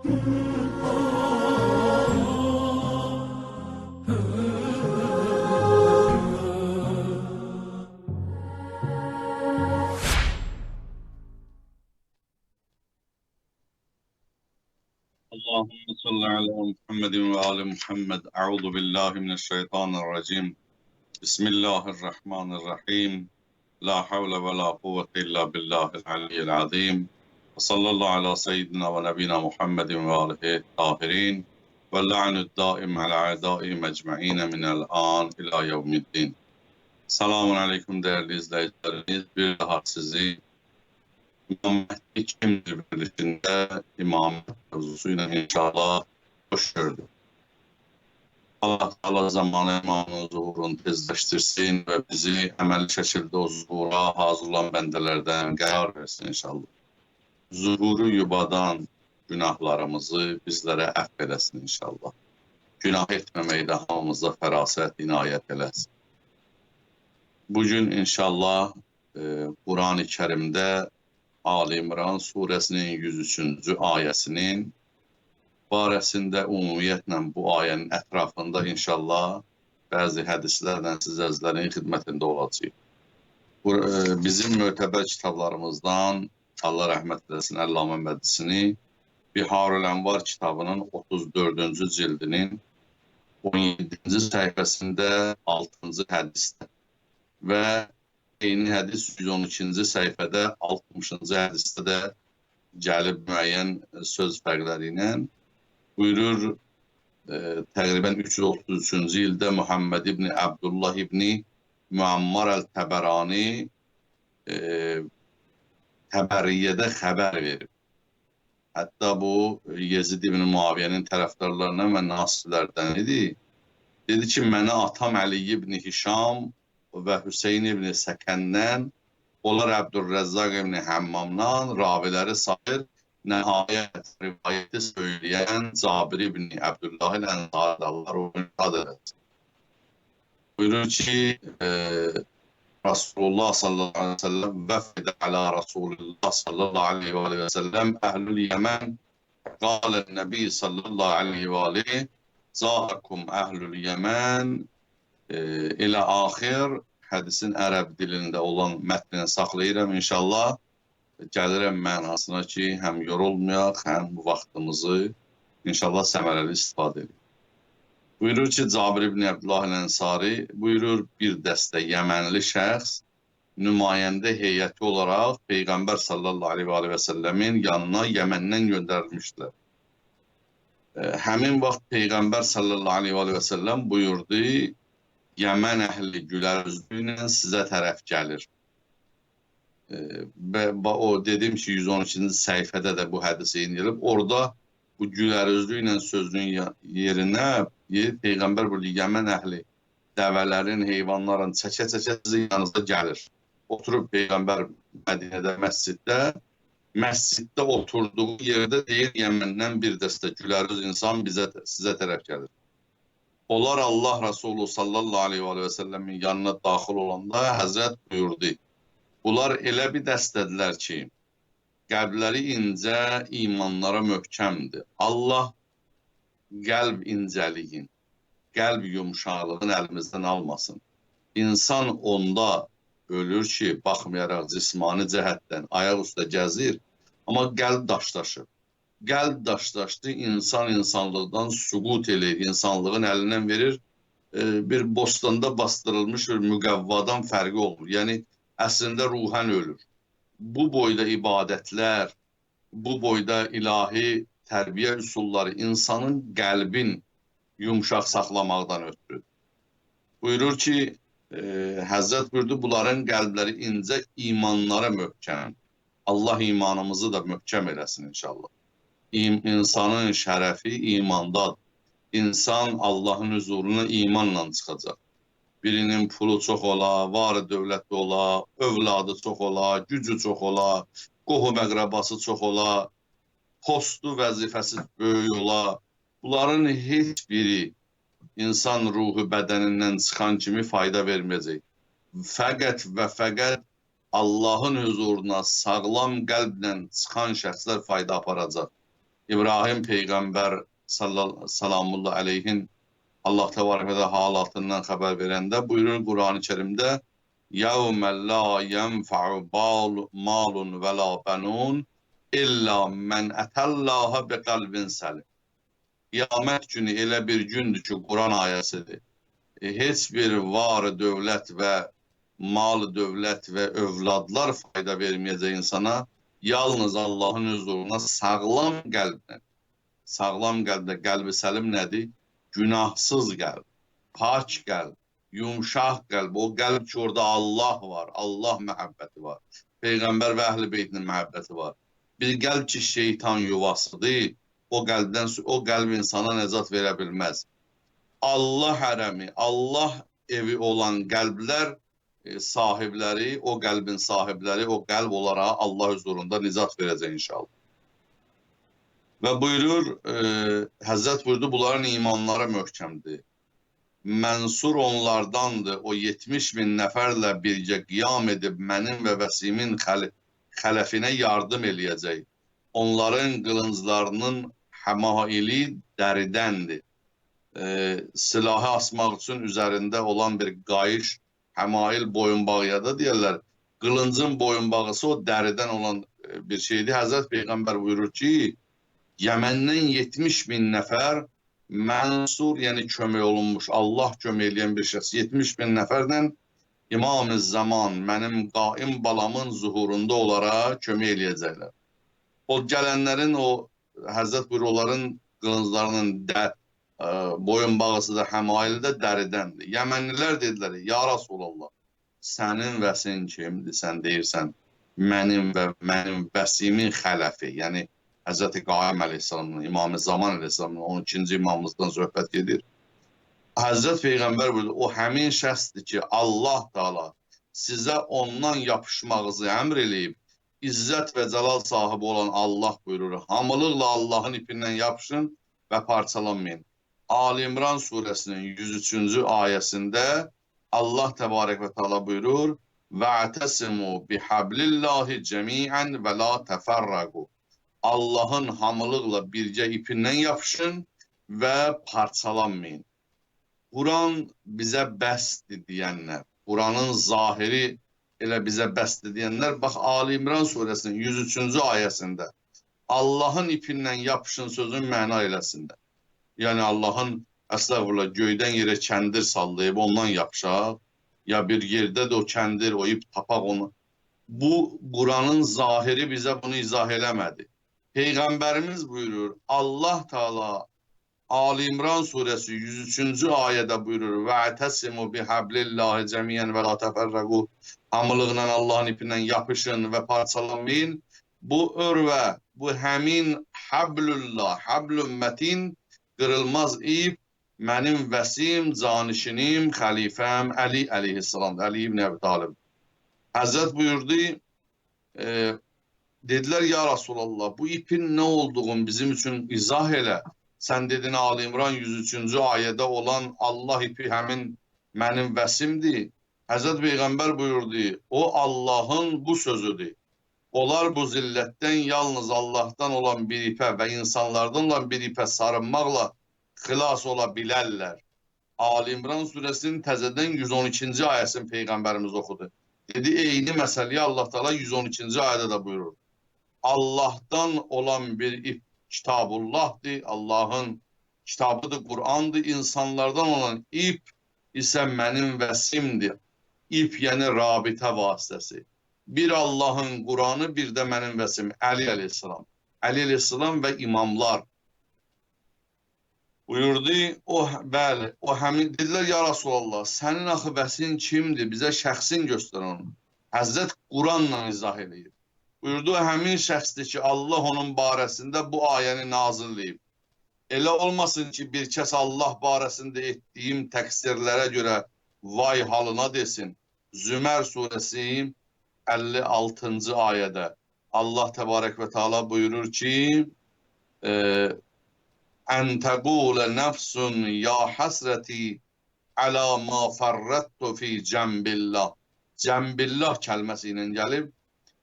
اللهم صل على محمد وآل محمد. أعوذ بالله من الشيطان الرجيم. بسم الله الرحمن الرحيم. لا حول ولا قوة إلا بالله العلي العظيم. sallallahu ala seyyidina ve nebina Muhammedin ve alihi tahirin ve la'nü daim ala adai mecmu'ine minel an ila yevmiddin. Selamun aleyküm değerli izleyicilerimiz. Bir daha sizi İmam Mehdi kimdir birlikinde İmam mevzusuyla inşallah hoş gördük. Allah Teala zamanı imanı zuhurun tezleştirsin ve bizi emel şekilde o zuhura hazırlan bendelerden gayar versin inşallah. Zuhuru yubadan günahlarımızı bizlərə əff eləsin inşallah. Günah etməməkdə hamımıza fərasət inayət eləsin. Bugün inşallah e, Kur'an-ı Kerim'de Ali İmran suresinin 103. ayesinin barəsində ümumiyyətlə bu ayənin ətrafında inşallah bəzi hədislərlə sizlərin xidmətində olacaq. E, bizim mötəbər kitablarımızdan Allah rəhmət eləsin Əllamə Mədisini Biharul Ənvar kitabının 34-cü cildinin 17-ci səhifəsində 6-cı hədisdə və eyni hədis 112-ci səhifədə 60-cı hədisdə də gəlib müəyyən söz fərqləri ilə buyurur e, təqribən 333-cü ildə Muhammed ibn Abdullah ibn Muammar el-Təbərani e, Təbəriyyədə xəbər verir. Hətta bu Yezid ibn Muaviyyənin tərəfdarlarından və nasirlərdən idi. Dedi ki, mənə atam Əli ibn Hişam və Hüseyn ibn Səkəndən, onlar Əbdülrəzzaq ibn Həmmamdan raviləri sayır, nəhayət rivayeti söyləyən Cabir ibn Əbdüllah ilə Allah şad eləsin. Buyurur ki, e, Rasulullah sallallahu aleyhi ve sellem vefede ala Resulullah sallallahu aleyhi ve sellem ehlül Yemen قال النبي صلى الله عليه وآله زاركم أهل اليمن e, ilə axir hədisin ərəb dilində olan mətnini saxlayıram inşallah. Gəlirəm mənasına ki, həm yorulmayaq, həm bu vaxtımızı inşallah səmərəli istifadə edək. Buyurur ki, Cabir ibn Abdullah Ənsari buyurur bir dəstə Yəmənli şəxs nümayəndə heyəti olaraq Peyğəmbər sallallahu aleyhi və səlləmin yanına Yəməndən göndərilmişdilər. E, Həmin vaxt Peyğəmbər sallallahu aleyhi və səlləm buyurdu, Yemen ehli güler yüzlüyle size tərəf gəlir. Ee, və o dedim ki 113-cü səhifədə də bu hədisi indirilib. Orada bu güler yüzlüyle sözünün yerinə Peyğəmbər burada Yemen əhli dəvələrin, heyvanların çəkə-çəkə sizin yanınızda gəlir. Oturub Peyğəmbər Mədinədə məsciddə məsciddə oturduğu yerdə deyir Yeməndən bir dəstə gülərüz insan bizə sizə tərəf gəlir. Onlar Allah Resulü sallallahu aleyhi ve sellemin yanına daxil olanda Həzrət buyurdu. Bunlar elə bir dəstədilər ki, qəlbləri incə, imanlara möhkəmdir. Allah qəlb incəliyin, qəlb yumşaqlığın əlimizdən almasın. İnsan onda ölür ki, baxmayaraq cismani cəhətdən ayaq üstə gəzir, amma qəlb daşlaşır. Qəlb daşlaşdı, insan insanlıqdan suqut eləyir, insanlığın əlindən verir, e, bir bostanda bastırılmış bir müqəvvadan fərqi olur. Yəni, əslində ruhən ölür. Bu boyda ibadətlər, bu boyda ilahi tərbiyə üsulları insanın qəlbin yumşaq saxlamaqdan ötürü. Buyurur ki, e, Həzrət buyurdu, bunların qəlbləri incə, imanlara möhkəm. Allah imanımızı da möhkəm eləsin inşallah. İm, insanın şərəfi imandadır. İnsan Allahın huzuruna imanla çıxacaq. Birinin pulu çox ola, var dövlətli ola, övladı çox ola, gücü çox ola, qohum əqrabası çox ola, postu vəzifəsi böyük ola, bunların heç biri insan ruhu bədənindən çıxan kimi fayda verməyəcək. Fəqət və fəqət Allahın huzuruna sağlam qəlblə çıxan şəxslər fayda aparacaq. İbrahim peyğəmbər sallallahu əleyhin Allah təbarəkə və halatından xəbər verəndə buyurur Qurani-Kərimdə: "Yevme la yenfa'u balun ve la banun İlla men ətəllaha bi qalbin səlim. Qiyamət günü elə bir gündür ki, Quran ayəsidir. E, heç bir var dövlət və mal dövlət və övladlar fayda verməyəcək insana. Yalnız Allahın huzuruna sağlam qəlblə. Sağlam qəlbdə qəlbi səlim nədir? Günahsız qəlb, pak qəlb, yumşaq qəlb. O qəlb ki, orada Allah var, Allah məhəbbəti var. Peyğəmbər və əhl-i beytinin məhəbbəti var. Bir qəlb ki şeytan yuvasıdır, o qəlbdən o qəlb insana nəcat verə bilməz. Allah hərəmi, Allah evi olan qəlblər e, sahibləri, o qəlbin sahibləri o qəlb olaraq Allah huzurunda nicat verəcək inşallah. Və buyurur, e, Həzzət buyurdu, bunların imanları möhkəmdir. Mənsur onlardandır, o 70 bin nəfərlə birgə qiyam edib mənim və vəsimin xəli xələfinə yardım eləyəcək. Onların qılınclarının həmaili dəridəndir. E, silahı asmaq üçün üzərində olan bir qayış həmail boyunbağı ya da deyirlər, qılıncın boyunbağısı o dəridən olan e, bir şeydir. Həzrət Peyğəmbər buyurur ki, Yəməndən 70 min nəfər mənsur, yəni kömək olunmuş, Allah kömək eləyən bir şəxs 70 min nəfərlə İmam-ı Zaman mənim qaim balamın zuhurunda olaraq kömək eləyəcəklər. O gələnlərin o Həzrət buyurur onların qılınclarının də ə, boyun bağısı da həmaildə dəridəndir. Yəmənlilər dedilər: "Ya Rasulullah, sənin vəsin kimdir? Sən deyirsən mənim və mənim vəsimin xələfi." Yəni Həzrəti Qaim əleyhissalamın, İmam-ı Zaman əleyhissalamın 12-ci imamımızdan söhbət gedir. Həzrət Peyğəmbər buyurdu, o həmin şəxsdir ki, Allah Taala sizə ondan yapışmağınızı əmr eləyib, izzət və cəlal sahibi olan Allah buyurur. Hamılıqla Allahın ipindən yapışın və parçalanmayın. Ali İmran suresinin 103-cü ayəsində Allah təbarək və Taala buyurur: "Va'tasimu bihablillahi cemi'an və la təfərraqu." Allahın hamılıqla birgə ipindən yapışın və parçalanmayın. Quran bizə bəsdir deyənlər, Quranın zahiri elə bizə bəsdir deyənlər, bax Ali İmran surəsinin 103-cü ayəsində Allahın ipindən yapışın sözün məna eləsində. Yəni Allahın əstəğfurullah göydən yerə kəndir sallayıb ondan yapışaq, ya bir yerdə də o kəndir, o ip tapaq onu. Bu Quranın zahiri bizə bunu izah eləmədi. Peyğəmbərimiz buyurur, Allah Taala Ali İmran suresi 103. ayədə buyurur: "Və atasimu bihablillahi cemiyan və la təfərrəqu." Hamılığla Allahın ipindən yapışın və parçalanmayın. Bu örvə, bu həmin hablullah, hablun mətin qırılmaz ip mənim vəsim, canişinim, xəlifəm Əli əleyhissalam, Əli ibn Əbi Talib. Həzrət buyurdu, e, Dediler ya Resulallah bu ipin ne olduğunu bizim için izah elə. Sen dedin Ali İmran 103. ayədə olan Allah ipi həmin mənim vəsimdir. Həzrət Peyğəmbər buyurdu, o Allahın bu sözüdür. Onlar bu zillətdən yalnız Allahdan olan bir ipə və insanlardan olan bir ipə sarınmaqla xilas ola. Ali İmran suresinin təzədən 112-ci ayəsini Peyğəmbərimiz oxudu. Dedi, eyni məsələyi Allah Teala 112-ci ayədə də buyurur. Allah'tan olan bir ip kitabullah'dır. Allah'ın kitabıdır, Kur'an'dır. İnsanlardan olan ip ise mənim vəsimdir. İp yəni rabitə vasitəsi. Bir Allah'ın Kur'an'ı, bir də mənim vəsim Əli əleyhissalam. Əli əleyhissalam və imamlar. Buyurdu, o bəli, o həmin dedilər ya Resulallah, sənin axı vəsin kimdir? Bizə şəxsin göstər onu. Həzrət Quranla izah eləyir. Buyurdu həmin şəxsdir ki, Allah onun barəsində bu ayəni nazilləyib. Elə olmasın ki, bir kəs Allah barəsində etdiyim təqsirlərə görə vay halına desin. Zümər surəsi 56-cı ayədə Allah təbarək və Taala buyurur ki, e, ən təqulə nəfsun ya həsrəti əla ma fərrəttu fi cəmbillah. Cəmbillah kəlməsi ilə gəlib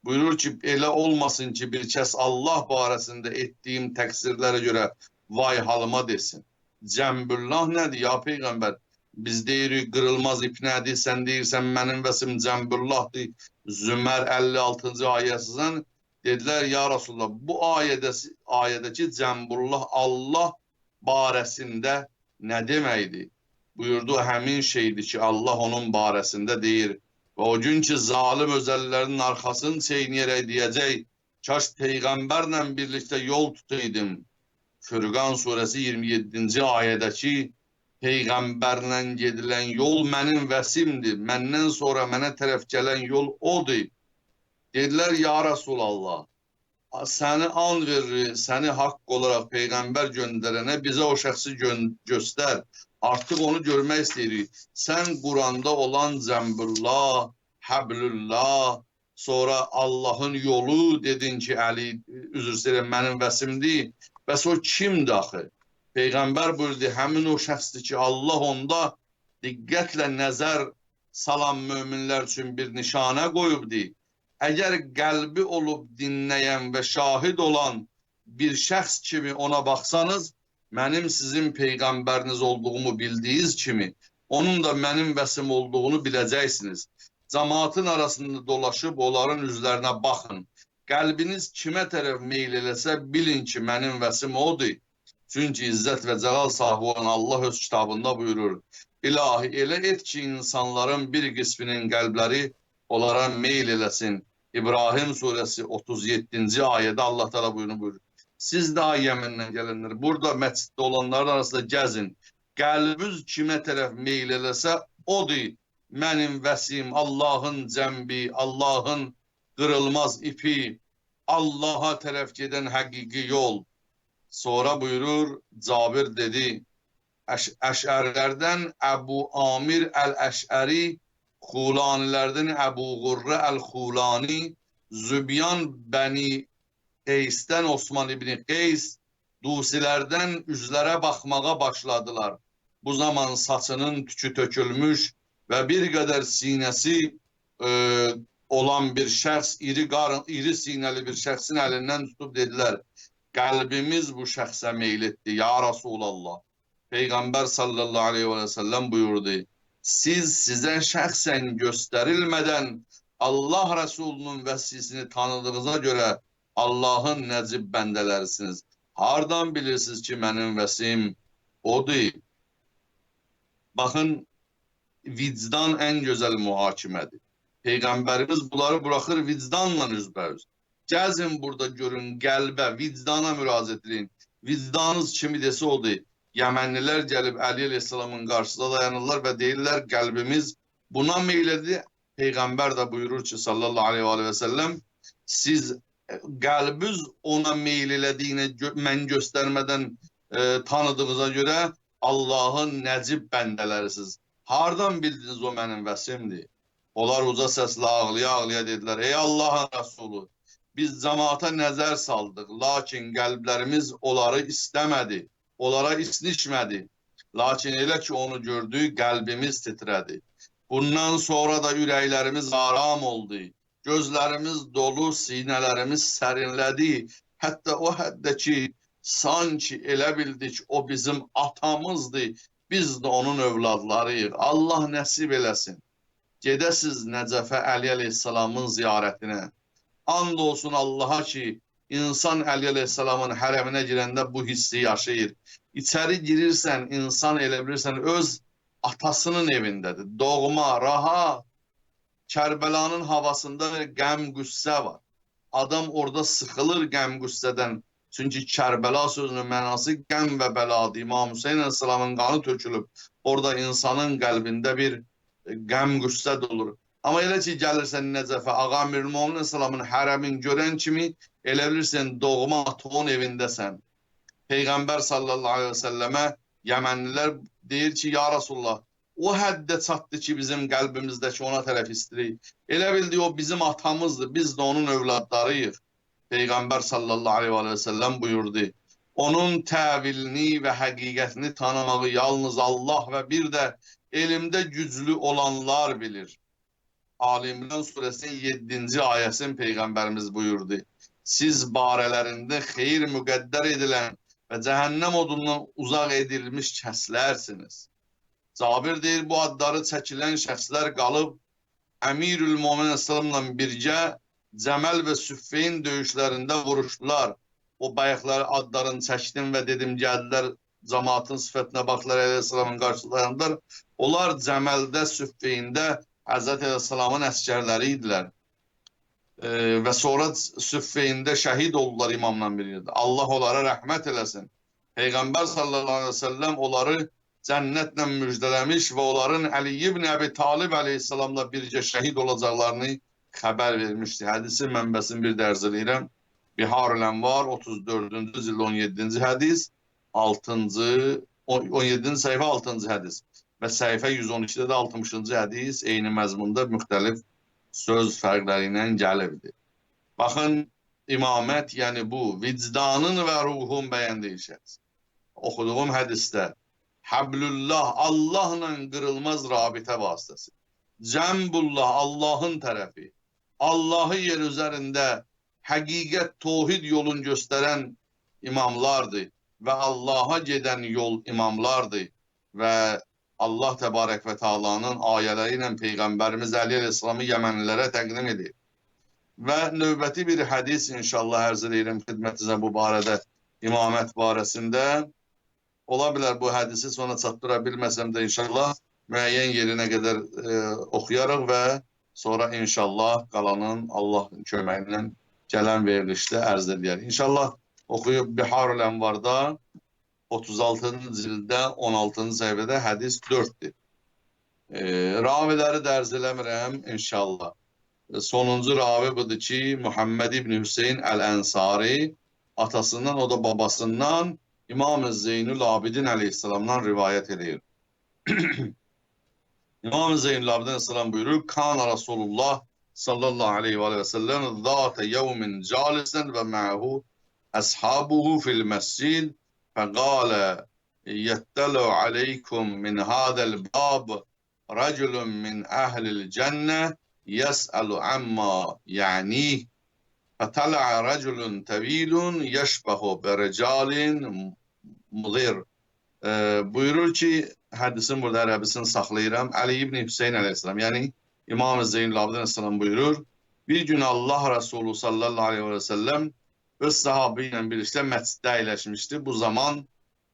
Buyurur ki elə olmasın ki bir kəs Allah barəsində etdiyim təqsirlərə görə vay halıma desin. Cəmbullah nədir ya peyğəmbər? Biz deyirik qırılmaz ip nədir? Sən deyirsən mənim vəsim Cəmbullahdır. Zümər 56-cı ayəsindən dedilər ya Rasulullah bu ayədə ayədəki Cəmbullah Allah barəsində nə deməkdir? Buyurdu həmin şeydir ki Allah onun barəsində deyir. Və o gün ki zalim özəllərinin arxasını çeynəyərək deyəcək, kaş peyğəmbərlə birlikdə yol tutaydım. Fürqan surəsi 27-ci ayədəki peyğəmbərlə yol mənim vəsimdir. Məndən sonra mənə tərəf gələn yol odur. Dedilər ya Rasulallah, səni an verir, səni haqq olaraq peyğəmbər göndərənə bizə o şəxsi gö göstər. Artıq onu görmək istəyirik. Sən Quranda olan Cəmbullah, Həblullah, sonra Allahın yolu dedin ki, Əli, üzr istəyirəm, mənim vəsimdir. Bəs o kimdir axı? Peyğəmbər buyurdu, həmin o şəxsdir ki, Allah onda diqqətlə nəzər salan möminlər üçün bir nişanə qoyubdur. Əgər qəlbi olub dinləyən və şahid olan bir şəxs kimi ona baxsanız, mənim sizin peyğəmbəriniz olduğumu bildiyiniz kimi, onun da mənim vəsim olduğunu biləcəksiniz. Cəmaatın arasında dolaşıb onların üzlərinə baxın. Qəlbiniz kimə tərəf meyl eləsə, bilin ki, mənim vəsim odur. Çünki izzət və cəlal sahibi olan Allah öz kitabında buyurur. İlahi, elə et ki, insanların bir qisminin qəlbləri onlara meyl eləsin. İbrahim surəsi 37-ci ayədə Allah təala buyurur. Siz daha Yemen'den gelenler burada məsciddə olanların arasında gəzin. Qəlbiniz kimə tərəf meyl eləsə, odur mənim vəsim, Allahın cəmbi, Allahın qırılmaz ipi, Allaha tərəf gedən həqiqi yol. Sonra buyurur, Cabir dedi, Əş Əşərilərdən Əbu Amir Əl-Əşəri, Xulanilərdən Əbu Qurrə Əl-Xulani, Zübyan Bəni Qeysdən Osman İbni Qeys dusilərdən üzlərə baxmağa başladılar. Bu zaman saçının tükü tökülmüş və bir qədər sinəsi e, olan bir şəxs, iri qarın, iri sinəli bir şəxsin əlindən tutub dedilər, qəlbimiz bu şəxsə meyl etdi, ya Rasulallah. Peyğəmbər sallallahu aleyhi və səlləm buyurdu, siz sizə şəxsən göstərilmədən Allah Rəsulunun vəsisini tanıdığınıza görə Allahın nəcib bəndələrisiniz. Hardan bilirsiniz ki, mənim vəsim odur? Baxın, vicdan ən gözəl mühakimədir. Peyğəmbərimiz bunları buraxır vicdanla üzbəüz. Gəzin burada görün, qəlbə, vicdana müraciət edin. Vicdanınız kimi desə odur. Yəmənlilər gəlib Əli Aleyhisselamın qarşısında dayanırlar və deyirlər qəlbimiz buna meylədir. Peyğəmbər də buyurur ki sallallahu aleyhi və səlləm siz qəlbiniz ona meyl elədiyini gö mən göstərmədən e, tanıdığınıza görə Allahın nəcib bəndələrisiz. Hardan bildiniz o mənim vəsimdir? Onlar uca səslə ağlaya-ağlaya dedilər, ey Allahın Rəsulu, biz cəmaata nəzər saldıq, lakin qəlblərimiz onları istəmədi, onlara isnişmədi. Lakin elə ki onu gördük, qəlbimiz titrədi. Bundan sonra da ürəklərimiz aram oldu. Gözlərimiz dolu, sinələrimiz sərinlədi. Hətta o həddə ki, sanki elə bildik o bizim atamızdır. Biz də onun övladlarıyıq. Allah nəsib eləsin. Gedəsiz Nəcəfə Əli əleyhissalamın ziyarətinə. And olsun Allaha ki, insan Əli əleyhissalamın hərəminə girəndə bu hissi yaşayır. İçəri girirsən, insan elə bilirsən öz atasının evindədir. Doğma, rahat. Kərbəlanın havasında qəm qüssə var. Adam orada sıxılır qəm qüssədən. Çünki Kərbəla sözünün mənası qəm və bəladır. İmam Hüseyin Aleyhisselamın qanı tökülüb. Orada insanın qəlbində bir qəm qüssə olur. Amma elə ki gəlirsən Nəcəfə, Ağa Mirmoğlu Aleyhisselamın hərəmin görən kimi elə bilirsən doğma atoğun evindəsən. Peyğəmbər sallallahu aleyhi ve sellemə Yəmənlilər deyir ki, ya Rasulullah, o həddə çatdı ki, bizim qəlbimizdəki ona tərəf istəyir. Elə bildi o bizim atamızdır, biz də onun övladlarıyıq. Peyğəmbər sallallahu aleyhi və səlləm buyurdu. Onun təvilini və həqiqətini tanımağı yalnız Allah və bir də elmdə güclü olanlar bilir. Ali İmran suresinin 7. ayesini Peygamberimiz buyurdu. Siz barelerinde hayır müqəddər edilen ve cehennem odundan uzak edilmiş kəslərsiniz. Cabir deyir, bu adları çəkilən şəxslər qalıb Əmirül Momin Əsəlamla birgə Cəməl və Süffeyn döyüşlərində vuruşdular. O bayaqları adlarını çəkdim və dedim gəldilər cemaatın sifətinə baxdılar Əleyhisselamın qarşılayanlar. Onlar Cəməldə, Süffeyndə Həzrət Əleyhisselamın əskərləri idilər. Ee, və sonra Süffeyində şəhid oldular imamla birlikdə. Allah onlara rəhmət eləsin. Peyğəmbər sallallahu aleyhi ve sellem onları cənnətlə müjdələmiş və onların Əli ibn Əbi Talib əleyhissalamla birgə şəhid olacaqlarını xəbər vermişdi. Hədisin mənbəsini bir də ərz edirəm. Bihar-ül Ənvar 34-cü cild 17-ci hədis, 6-cı 17-ci səhifə 6-cı hədis və səhifə 112-də də 60-cı hədis eyni məzmunda müxtəlif söz fərqləri ilə gəlibdir. Baxın, imamət, yəni bu vicdanın və ruhun bəyəndiyi şəxs. Oxuduğum hədisdə Həblullah Allahla qırılmaz rabitə vasitəsi. Cəmbullah Allahın tərəfi. Allahı yer üzərində həqiqət, tohid yolun göstərən imamlardır və Allaha gedən yol imamlardır və Allah Təbarək və Taala'nın ayələri ilə Peyğəmbərimiz Əli Əleyhisselamı Yəmənlilərə təqdim edir. Və növbəti bir hədis inşallah ərz edirəm xidmətinizə bu barədə imamət barəsində. Ola bilər bu hədisi sonra çatdıra bilməsəm də inşallah müəyyən yerinə qədər e, oxuyarıq və sonra inşallah qalanın Allah köməyi ilə gələn verilişdə ərz edər. İnşallah oxuyub Biharul Ənvarda 36-cı cildə 16-cı səhifədə hədis 4-dür. E, raviləri dərz eləmirəm inşallah. E, sonuncu ravi budur ki, Muhammed İbn Hüseyin Əl-Ənsari atasından, o da babasından İmam-ı Zeynül Abidin Aleyhisselam'dan rivayet edir. İmam-ı Zeynül Abidin Aleyhisselam buyurur, Kana Resulullah sallallahu aleyhi ve sellem zâte yevmin calisen ve ma'hu ashabuhu fil mescid فقال يتلع عليكم من هذا الباب رجل من أهل الجنة يسأل عما يعنيه فطلع رجل طويل يشبه برجال mudhir ee, buyurur ki hədisini burada ərəbisini saxlayıram. Əli ibn Hüseyn əleyhissalam, yəni İmam Zeynül Abidin əleyhissalam buyurur. Bir gün Allah Resulü sallallahu aleyhi ve sellem öz sahabı ilə birlikdə məsciddə. Bu zaman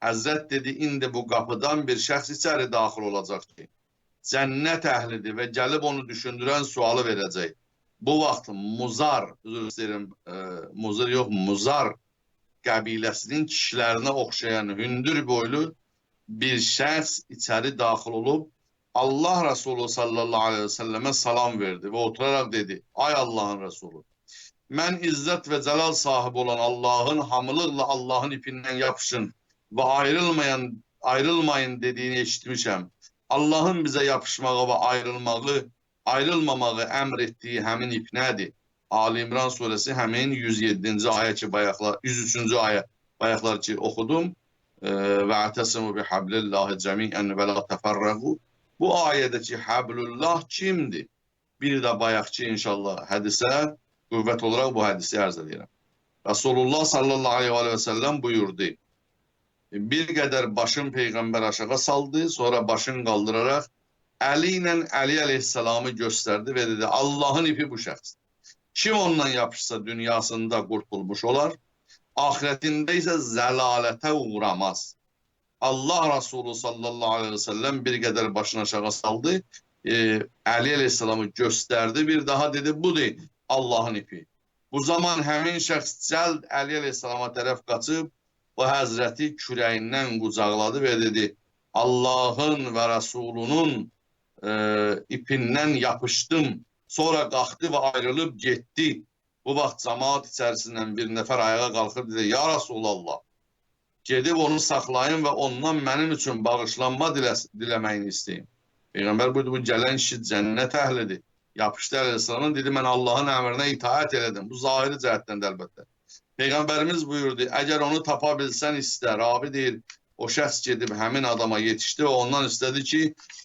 Həzrət dedi, indi bu qapıdan bir şəxs içəri daxil olacaq ki, cənnət əhlidir və gəlib onu düşündürən sualı verəcək. Bu vaxt Muzar, üzr istəyirəm, e, Muzar yox, Muzar qəbiləsinin kişilərinə oxşayan hündür boylu bir şəxs içəri daxil olub Allah Resulü sallallahu aleyhi ve selleme salam verdi və oturaraq dedi, ay Allahın Resulü, mən izzət və cəlal sahibi olan Allahın hamılıqla Allahın ipindən yapışın və ayrılmayan ayrılmayın dediyini eşitmişəm. Allahın bizə yapışmağı və ayrılmağı, ayrılmamağı əmr etdiyi həmin ip nədir? Ali İmran suresi həmin 107-ci ayə ki bayaqlar 103-cü ayə bayaqlar ki oxudum. E, və atəsimu bi hablillahi cəmiən və la təfərrəqu. Bu ayədəki hablullah kimdir? Bir də bayaqki inşallah hədisə qüvvət olaraq bu hədisi ərz edirəm. Resulullah sallallahu aleyhi ve sellem buyurdu. Bir qədər başın Peyğəmbər aşağı saldı, sonra başın qaldıraraq əli ilə Əli əleyhissalamı göstərdi və dedi, Allahın ipi bu şəxs. Kim ondan yapışsa dünyasında qurtulmuş olar, ahirətində isə zəlalətə uğramaz. Allah Resulü sallallahu aleyhi ve sellem bir qədər başını aşağı saldı, e, Əli əleyhissalamı göstərdi, bir daha dedi, budur Allahın ipi. Bu zaman həmin şəxs cəld Əli əleyhissalama tərəf qaçıb, o həzrəti kürəyindən qucaqladı və dedi, Allahın və Rəsulunun e, ipindən yapışdım. Sonra qalxdı və ayrılıb getdi. Bu vaxt cemaat içərisindən bir nəfər ayağa qalxıb dedi, Ya Rasulallah, gedib onu saxlayın və ondan mənim üçün bağışlanma dilə, diləməyini istəyim. Peyğəmbər buyurdu, bu gələn kişi cənnət əhlidir. Yapışdı Aleyhisselamın, dedi, mən Allahın əmrinə itaət elədim. Bu zahiri cəhətdən də əlbəttə. Peyğəmbərimiz buyurdu, əgər onu tapa bilsən istər, abi deyir, o şəxs gedib həmin adama yetişdi və ondan istədi ki,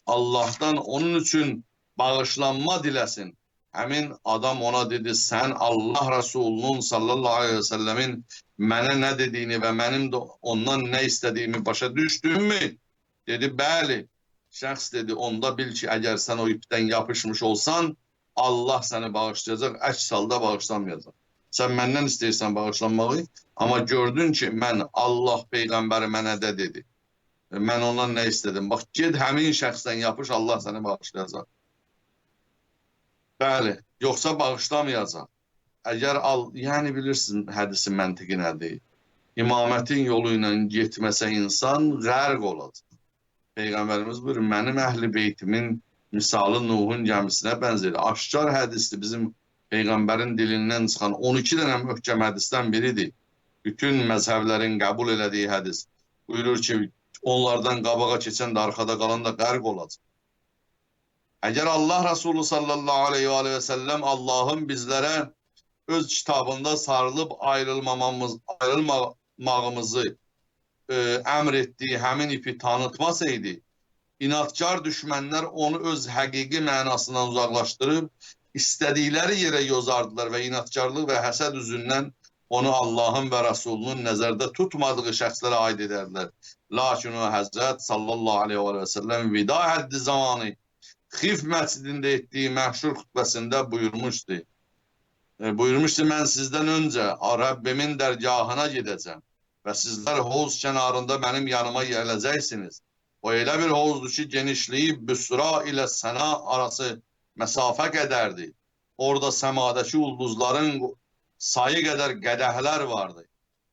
Allahdan onun üçün bağışlanma diləsin. Həmin adam ona dedi, sən Allah Resulunun sallallahu aleyhi ve sellemin mənə nə dediyini və mənim də ondan nə istədiyimi başa düşdünmü? Dedi, bəli. Şəxs dedi, onda bil ki, əgər sən o ipdən yapışmış olsan, Allah səni bağışlayacaq, əks halda bağışlanmayacaq. Sən məndən istəyirsən bağışlanmağı, amma gördün ki, mən Allah Peyğəmbəri mənə də dedi. Mən ondan nə istədim? Bax, ged həmin şəxsdən yapış, Allah səni bağışlayacaq. Bəli, yoxsa bağışlamayacaq. Əgər al, yəni bilirsin hədisin məntiqi nədir? İmamətin yolu ilə getməsə insan qərq olacaq. Peyğəmbərimiz buyurur, mənim əhli beytimin misalı Nuhun gəmisinə bənzər. Aşkar hədisdir bizim Peyğəmbərin dilindən çıxan 12 dənə möhkəm hədisdən biridir. Bütün məzhəblərin qəbul elədiyi hədis. Buyurur ki, onlardan qabağa keçən də arxada qalan da qərq olacaq. Əgər Allah Resulü sallallahu aleyhi ve, sellem Allah'ın bizlərə öz kitabında sarılıb ayrılmamamız, ayrılmamağımızı e, əmr etdiyi həmin ipi tanıtmasaydı, inadkar düşmənlər onu öz həqiqi mənasından uzaqlaşdırıb, istədikləri yerə yozardılar və inadkarlıq və həsəd üzündən onu Allahın və Resulünün nəzərdə tutmadığı şəxslərə aid edərlər. Lakin o Həzrət sallallahu aleyhi ve sellem vida həddi zamanı Xif məscidində etdiyi məşhur xutbəsində buyurmuşdu. E, buyurmuşdu, mən sizdən öncə Rəbbimin dərgahına gedəcəm və sizlər hovuz kənarında mənim yanıma gələcəksiniz. O elə bir hovuzdur ki, genişliyi Büsra ilə Səna arası məsafə qədərdir. Orada səmadakı ulduzların sayı qədər qədəhlər vardı.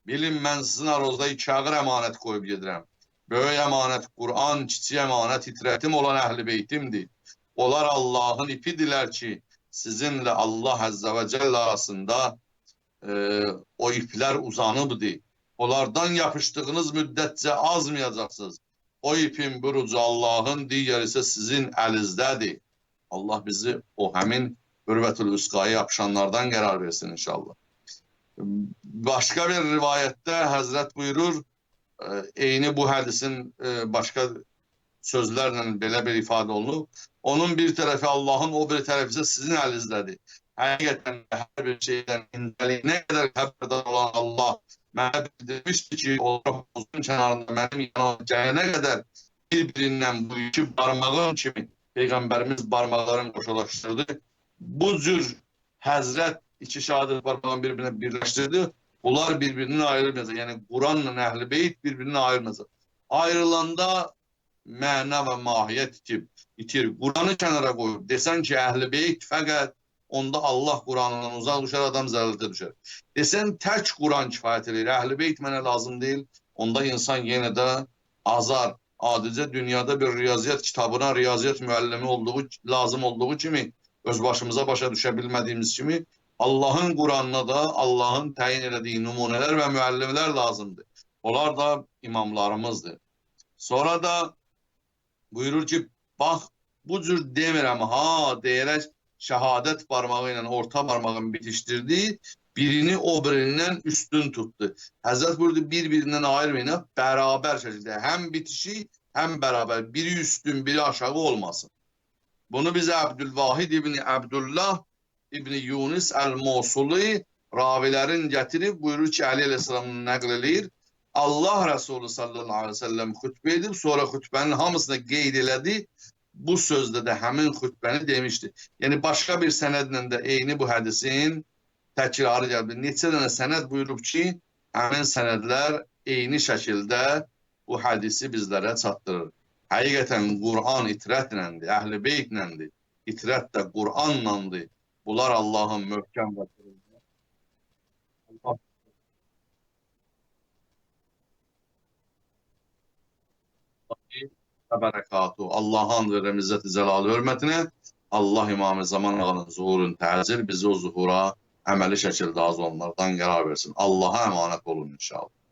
Bilin, mən sizin aranızda iki ağır əmanət qoyub gedirəm. Böyük əmanət Qur'an, kiçik əmanət itrətim olan əhl-i beytimdir. Onlar Allah'ın ipidiler ki sizinle Allah Azze ve Celle arasında e, o ipler uzanıbdı. Onlardan yapıştığınız müddetçe azmayacaksınız. O ipin burucu Allah'ın, diğer ise sizin elinizdedir. Allah bizi o hemin Hürvetül Üska'ya yapışanlardan karar versin inşallah. Başka bir rivayette Hazret buyurur, eyni bu hadisin e, başka sözlerle belə bir ifade olunub. Onun bir tərəfi Allahın, o bir tərəfi isə sizin əlinizdədir. Həqiqətən hər bir şeydən incəliyinə qədər xəbərdar olan Allah mənə bildirmişdi ki, onlar havuzun kənarında mənim yanıma gələnə qədər bir-birindən bu iki barmağın kimi Peyğəmbərimiz barmaqlarını qoşulaşdırdı. Bu cür Həzrət iki şahadət barmağını bir-birinə. Bunlar bir-birini ayırmayacaq. Yəni Quranla Əhl-i Beyt bir-birini ayırmayacaq. Ayrılanda məna və mahiyyət itib, itir. Quranı kənara qoyub, desən ki, əhl-i beyt fəqət onda Allah Quranından uzaq düşər, adam zəlalətə düşər. Desən tək Quran kifayət edir, əhl-i beyt mənə lazım deyil, onda insan yenə də azar, adicə dünyada bir riyaziyyat kitabına riyaziyyat müəllimi olduğu, lazım olduğu kimi, öz başımıza başa düşə bilmədiyimiz kimi, Allahın Quranına da Allahın təyin elədiyi nümunələr və müəllimlər lazımdır. Onlar da imamlarımızdır. Sonra da buyurur ki bak bu cür demirəm ha deyərək şəhadət barmağı ilə orta barmağını bitişdirdi. Birini o birindən üstün tuttu. Həzrət buyurdu bir-birindən ayırmayın, beraber şəkildə həm bitişi, həm beraber biri üstün, biri aşağı olmasın. Bunu bize Abdülvahid İbni Abdullah İbni Yunus El-Mosuli ravilərin gətirib buyurur ki, Ali Aleyhisselam'ın nəql. Allah Resulü sallallahu aleyhi ve sellem hutbe edip sonra hutbenin hamısını qeyd elədi. Bu sözde de həmin xutbəni demişdi. Yəni başqa bir sənədlə də eyni bu hədisin təkrarı gəldi. Neçə dənə sənəd buyurub ki, həmin sənədlər eyni şəkildə bu hədisi bizlərə çatdırır. Həqiqətən Qur'an itrətləndir, əhl-i beytləndir. İtrət də Qur'anlandır. Bunlar Allahın möhkəm və Allah və bərəkatuhu. Allahın və İzzət-i Cəlalı hörmətinə Allah İmam-ı Zaman ağanın zuhurun təcil bizi o zuhura əməli şəkildə az onlardan qərar versin. Allaha əmanət olun inşallah.